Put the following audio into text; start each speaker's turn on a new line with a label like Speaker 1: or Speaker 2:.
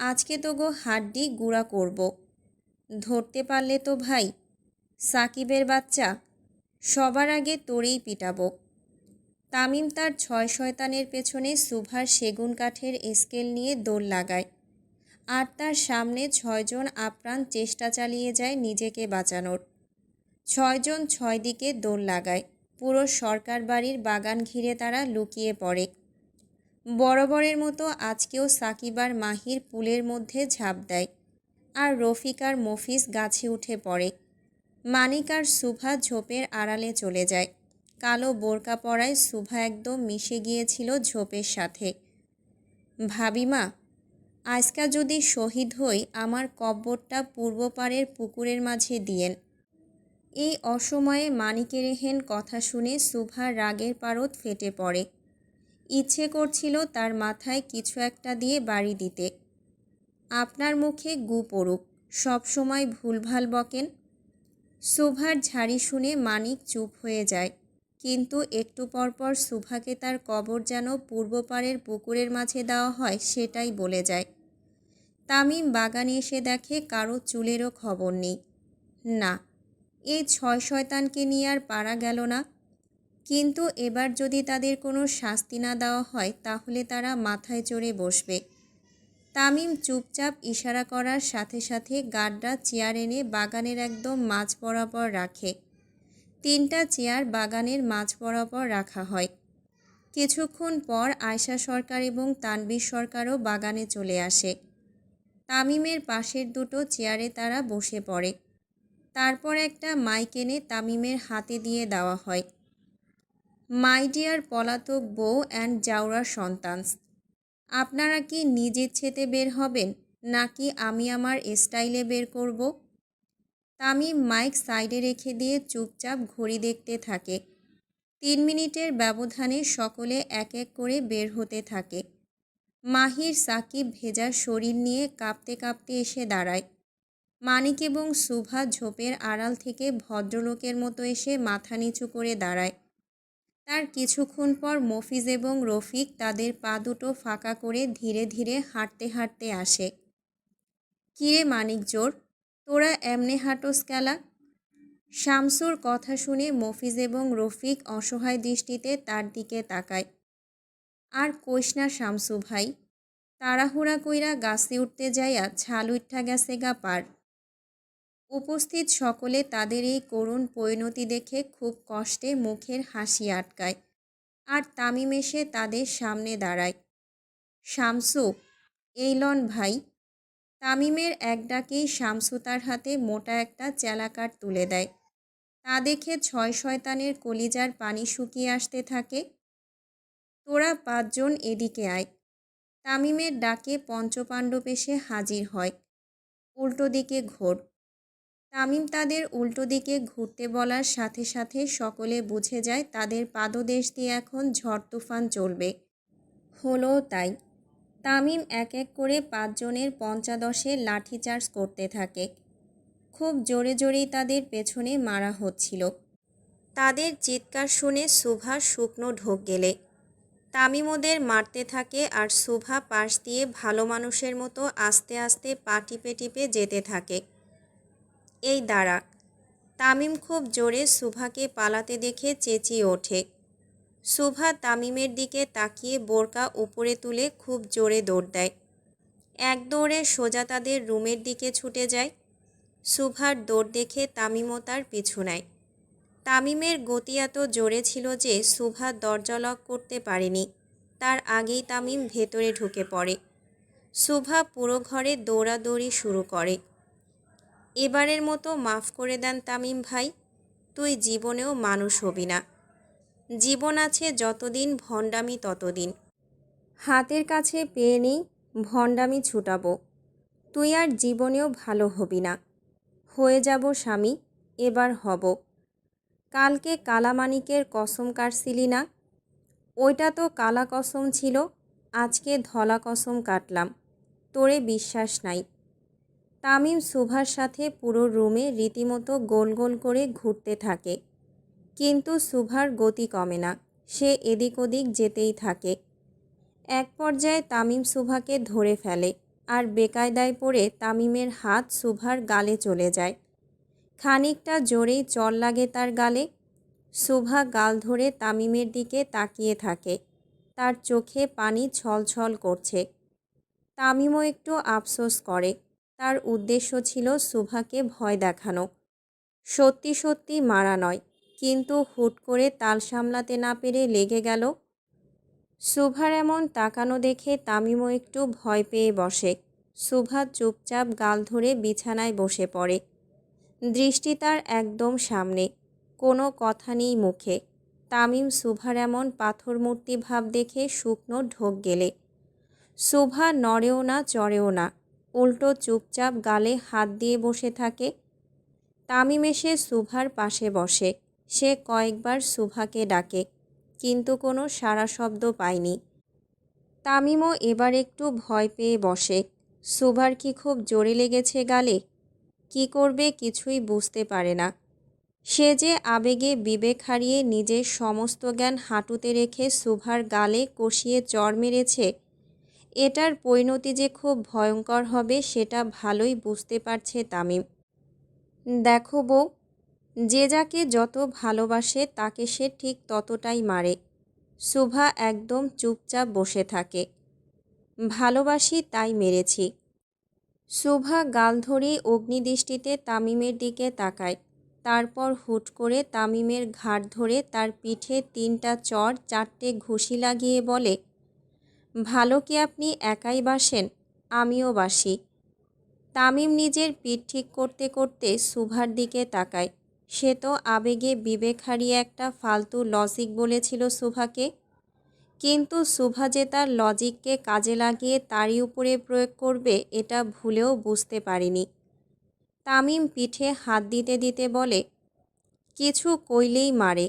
Speaker 1: আজকে তো গো হাড্ডি গুঁড়া করব। ধরতে পারলে তো ভাই, সাকিবের বাচ্চা, সবার আগে তোরেই পিটাবো। তামিম তার ছয় শয়তানের পেছনে সুভার সেগুন কাঠের স্কেল নিয়ে দৌড় লাগায়। আর তার সামনে ছয়জন আপ্রাণ চেষ্টা চালিয়ে যায় নিজেকে বাঁচানোর। ছয়জন ছয় দিকে দৌড় লাগায়। পুরো সরকার বাড়ির বাগান ঘিরে তারা লুকিয়ে পড়ে। বরাবরের মতো আজকেও সাকিব আর মাহির পুলের মধ্যে ঝাঁপ দেয় আর রফিক আর মফিস গাছে উঠে পড়ে। মানিক আর সুভা ঝোপের আড়ালে চলে যায়। কালো বোরকা পরায় সুভা একদম মিশে গিয়েছিল ঝোপের সাথে। ভাবিমা আজকা যদি শহীদ হই, আমার কব্বরটা পূর্বপাড়ের পুকুরের মাঝে দিয়েন। এই অসময়ে মানিকের হেন কথা শুনে সুভার রাগের পারদ ফেটে পড়ে। ইচ্ছে করছিল তার মাথায় কিছু একটা দিয়ে বাড়ি দিতে। আপনার মুখে গু পড়ুক সবসময় ভুলভাল বকেন। সুভার ঝাড়ি শুনে মানিক চুপ হয়ে যায়, কিন্তু একটু পরপর সুভাকে তার কবর যেন পূর্বপাড়ের পুকুরের মাঝে দেওয়া হয় সেটাই বলে যায়। তামিম বাগানে এসে দেখে কারও চুলেরও খবর নেই। না এই ছয় শয়তানকে নিয়ে আর পারা গেল না। কিন্তু এবার যদি তাদের কোনো শাস্তি না দেওয়া হয়, তাহলে তারা মাথায় চড়ে বসবে। তামিম চুপচাপ ইশারা করার সাথে সাথে গার্ডরা চেয়ার এনে বাগানের একদম মাঝ বরাবর রাখে। তিনটা চেয়ার বাগানের মাঝ বরাবর রাখা হয়। কিছুক্ষণ পর আয়শা সরকার এবং তানবীর সরকারও বাগানে চলে আসে। তামিমের পাশের দুটো চেয়ারে তারা বসে পড়ে। তারপর একটা মাইক এনে তামিমের হাতে দিয়ে দেওয়া হয়। মাই ডিয়ার পলাতক বউ অ্যান্ড জাউরার সন্তানস আপনারা কি নিজ ইচ্ছেতে বের হবেন, নাকি আমি আমার স্টাইলে বের করব? তামিম মাইক সাইডে রেখে দিয়ে চুপচাপ ঘড়ি দেখতে থাকে। তিন মিনিটের ব্যবধানে সকলে এক এক করে বের হতে থাকে। মাহির সাকিব ভেজা শরীর নিয়ে কাঁপতে কাঁপতে এসে দাঁড়ায়। মানিক এবং সুভা ঝোপের আড়াল থেকে ভদ্রলোকের মতো এসে মাথা নিচু করে দাঁড়ায়। তার কিছুক্ষণ পর মফিজ এবং রফিক তাদের পা দুটো ফাঁকা করে ধীরে ধীরে হাঁটতে হাঁটতে আসে। কিরে মানিক জোর? তোরা এমনে হাঁটোস কেলা? শামসুর কথা শুনে মফিজ এবং রফিক অসহায় দৃষ্টিতে তার দিকে তাকায়। আর না শামসু ভাই, তাড়াহুড়া কইরা গাছে উঠতে যাইয়া ছাল উঠা গেছে গা পার উপস্থিত সকলে তাদের এই করুণ পরিণতি দেখে খুব কষ্টে মুখের হাসি আটকায় আর তামিম এসে তাদের সামনে দাঁড়ায়। শামসু, এইলন ভাই, তামিমের এক ডাকেই শামসু তার হাতে মোটা একটা চেলাকাট তুলে দেয়। তা দেখে ছয় শয়তানের কলিজার পানি শুকিয়ে আসতে থাকে। তোরা পাঁচজন এদিকে আয়। তামিমের ডাকে পঞ্চপাণ্ডব এসে হাজির হয়। উল্টো দিকে ঘোর। তামিম তাদের উল্টো দিকে ঘুরতে বলার সাথে সাথে সকলে বুঝে যায় তাদের পাদদেশ দিয়ে এখন ঝড় তুফান চলবে। হলো তাই। তামিম এক এক করে পাঁচজনের পঞ্চাদশে লাঠিচার্জ করতে থাকে। খুব জোরে জোরেই তাদের পেছনে মারা হচ্ছিল। তাদের চিৎকার শুনে সুভা শুকনো ঢোক গেলে। তামিম ওদের মারতে থাকে আর সুভা পাশ দিয়ে ভালো মানুষের মতো আস্তে আস্তে পা টিপে টিপে যেতে থাকে। এই দাঁড়া তামিম খুব জোরে সুভাকে পালাতে দেখে চেঁচিয়ে ওঠে। সুভা তামিমের দিকে তাকিয়ে বোরকা উপরে তুলে খুব জোরে দৌড় দেয়। এক দৌড়ে সোজা তাদের রুমের দিকে ছুটে যায়। সুভার দৌড় দেখে তামিমও তার পিছু নেয়। তামিমের গতি এত জোরে ছিল যে সুভা দরজা লক করতে পারেনি। তার আগেই তামিম ভেতরে ঢুকে পড়ে। সুভা পুরো ঘরে দৌড়াদৌড়ি শুরু করে। এবারের মতো মাফ করে দেন তামিম ভাই। তুই জীবনেও মানুষ হবি না। জীবন আছে যতদিন ভণ্ডামি ততদিন। হাতের কাছে পেয়ে নেই, ভণ্ডামি ছুটাবো। তুই আর জীবনেও ভালো হবি না। হয়ে যাব স্বামী, এবার হব। কালকে কালামানিকের কসম কাটছিলি না? ওইটা তো কালা কসম ছিল, আজকে ধলা কসম কাটলাম। তোরে বিশ্বাস নাই। তামিম সুভার সাথে পুরো রুমে রীতিমতো গোল গোল করে ঘুরতে থাকে। কিন্তু সুভার গতি কমে না, সে এদিক ওদিক যেতেই থাকে। এক পর্যায়ে তামিম সুভাকে ধরে ফেলে আর বেকায়দায় পড়ে তামিমের হাত সুভার গালে চলে যায়। খানিকটা জোরেই চল লাগে তার গালে। সুভা গাল ধরে তামিমের দিকে তাকিয়ে থাকে। তার চোখে পানি ছলছল করছে। তামিমও একটু আফসোস করে। তার উদ্দেশ্য ছিল সুভাকে ভয় দেখানো। সত্যি সত্যি মারা নয়, কিন্তু হুট করে তাল সামলাতে না পেরে লেগে গেল। সুভার এমন তাকানো দেখে তামিমও একটু ভয় পেয়ে বসে। সুভা চুপচাপ গাল ধরে বিছানায় বসে পড়ে। দৃষ্টি তার একদম সামনে, কোনো কথা নেই মুখে। তামিম সুভার এমন পাথর মূর্তি ভাব দেখে শুকনো ঢোক গেলে। সুভা নড়েও না, চড়েও না। উল্টো চুপচাপ গালে হাত দিয়ে বসে থাকে। তামিম এসে সুভার পাশে বসে। সে কয়েকবার সুভাকে ডাকে, কিন্তু কোনো সারা শব্দ পায়নি। তামিমও এবার একটু ভয় পেয়ে বসে। সুভার কি খুব জোরে লেগেছে গালে? কি করবে কিছুই বুঝতে পারে না। সে যে আবেগে বিবেক হারিয়ে নিজের সমস্ত জ্ঞান হাঁটুতে রেখে সুভার গালে কষিয়ে চড় মেরেছে এটার পরিণতি যে খুব ভয়ঙ্কর হবে, সেটা ভালোই বুঝতে পারছে তামিম। দেখো বউ, যে যাকে যত ভালোবাসে, তাকে সে ঠিক ততটাই মারে। সুভা একদম চুপচাপ বসে থাকে। ভালোবাসি, তাই মেরেছি। সুভা গাল ধরেই অগ্নিদৃষ্টিতে তামিমের দিকে তাকায়। তারপর হুট করে তামিমের ঘাট ধরে তার পিঠে তিনটা চর, চারটে ঘুষি লাগিয়ে বলে ভালো কি আপনি একাই বাসেন? আমিও বাসি। তামিম নিজের পিঠ ঠিক করতে করতে সুভার দিকে তাকায়। সে তো আবেগে বিবেক হারিয়ে একটা ফালতু লজিক বলেছিল সুভাকে। কিন্তু সুভা যে তার লজিককে কাজে লাগিয়ে তারই উপরে প্রয়োগ করবে, এটা ভুলেও বুঝতে পারিনি। তামিম পিঠে হাত দিতে দিতে বলে, কিছু কইলেই মারে।